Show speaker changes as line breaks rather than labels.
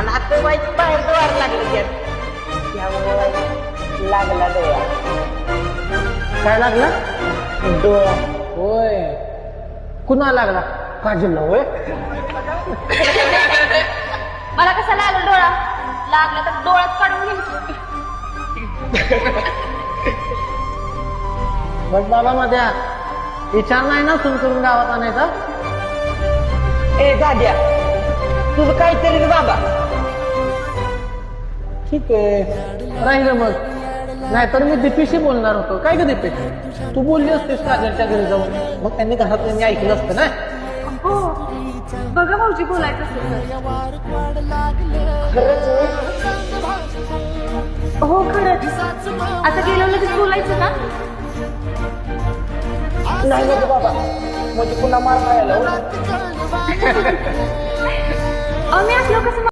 आणि आता व्हायचं बाहेर द्वार लागलं त्यात. त्यामुळे लागला डोळा.
काय लागला?
डोळा.
होय. कुणा लागला? काजलला होय.
मला कसा लागला डोळा? लागला तर डोळाच काढून घेईल
बस बाबा मध्ये विचार नाही ना सुन करून गावात आणायचा?
ए दाद्या तुझं काहीतरी रे बाबा.
ठीक आहे. राहिलं मग. नाहीतर मी दीपीशी बोलणार होतो. काय ग दीपे? तू बोलली असतेस काजलच्या घरी जाऊन? मग त्यांनी घरात त्यांनी ऐकलं असतं ना?
हो. बघा भाऊजी बोलायचं असेल हो खरंच. आता गेलो लगेच बोलायचं ना
नाही बाबा. म्हणजे पुन्हा मार खायला